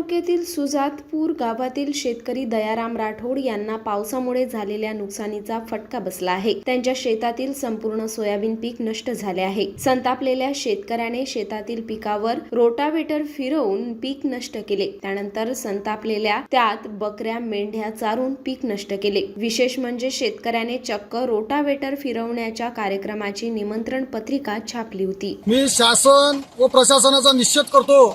तालुक्यातील सुजातपूर गावातील शेतकरी दयाराम राठोड यांना पावसामुळे झालेल्या नुकसानीचा फटका बसला आहे. त्यांच्या शेतातील संपूर्ण सोयाबीन पीक नष्ट झाले आहे. संतापलेल्या शेतकऱ्याने शेतातील पिकावर रोटावेटर फिरवून पीक नष्ट केले. त्यानंतर संतापलेल्या त्यात बकऱ्या मेंढ्या चारून पीक नष्ट केले. विशेष म्हणजे शेतकऱ्याने चक्क रोटावेटर फिरवण्याच्या कार्यक्रमाची निमंत्रण पत्रिका छापली होती. मी शासन व प्रशासनाचा निश्चित करतो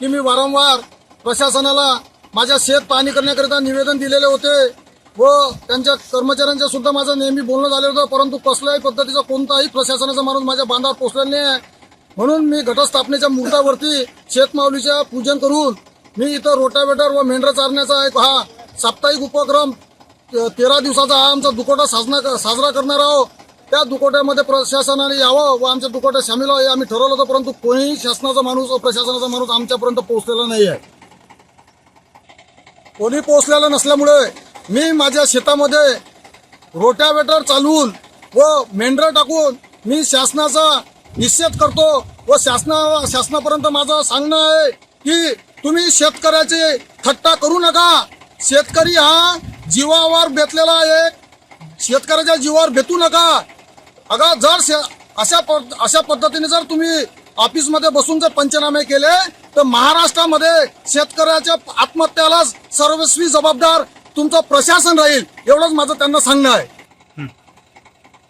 की मी वारंवार प्रशासनाला माझ्या शेत पाहणी करण्याकरिता निवेदन दिलेले होते व त्यांच्या कर्मचाऱ्यांच्या सुद्धा माझं नेहमी बोलणं झालं होतं परंतु कसल्याही पद्धतीचा कोणताही प्रशासनाचा माणूस माझ्या बांधावर पोचलेला नाही आहे म्हणून मी घटस्थापनेच्या मुहूर्तावरती शेतमाऊलीच्या पूजन करून मी इथं रोटावेटर व मेंढरा चारण्याचा एक हा साप्ताहिक उपक्रम ते- तेरा दिवसाचा हा आमचा दुकोटा साजना साजरा करणार आहोत. त्या दुकोट्यामध्ये प्रशासनाने यावं व आमच्या दुकोट्यात सामील व्हावं आम्ही ठरवलं होतं परंतु कोणीही शासनाचा माणूस व प्रशासनाचा माणूस आमच्यापर्यंत पोहोचलेला नाही आहे कोणी पोचलेलं नसल्यामुळे मी माझ्या शेतामध्ये रोट्यावेटर चालवून व मेंढरं टाकून मी शासनाचा निषेध करतो व शासना शासनापर्यंत माझं सांगणं आहे की तुम्ही शेतकऱ्याची थट्टा करू नका. शेतकरी हा जीवावर बेतलेला एक शेतकऱ्याच्या जीवावर बेतू नका. अगं जर शे- अशा अशा पद्धतीने जर तुम्ही ऑफिसमध्ये बसून जर पंचनामे केले तर महाराष्ट्रामध्ये शेतकऱ्याच्या आत्महत्याला सर्वस्वी जबाबदार तुमचं प्रशासन राहील एवढंच माझं त्यांना सांगणं आहे.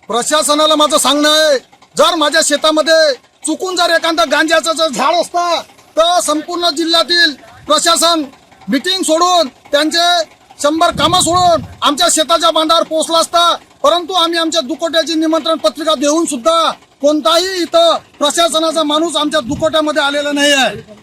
प्रशासनाला माझं सांगणं आहे जर माझ्या शेतामध्ये चुकून जर एखादा गांजाचं जर झाड असतं तर संपूर्ण जिल्ह्यातील प्रशासन मिटिंग सोडून त्यांचे शंभर कामं सोडून आमच्या शेताच्या बांधावर पोहोचला असता. परंतु आम्ही आमच्या दुकोट्याची निमंत्रण पत्रिका देऊन सुद्धा कोणताही इथं प्रशासनाचा माणूस आमच्या दुकोट्यामध्ये आलेला नाही आहे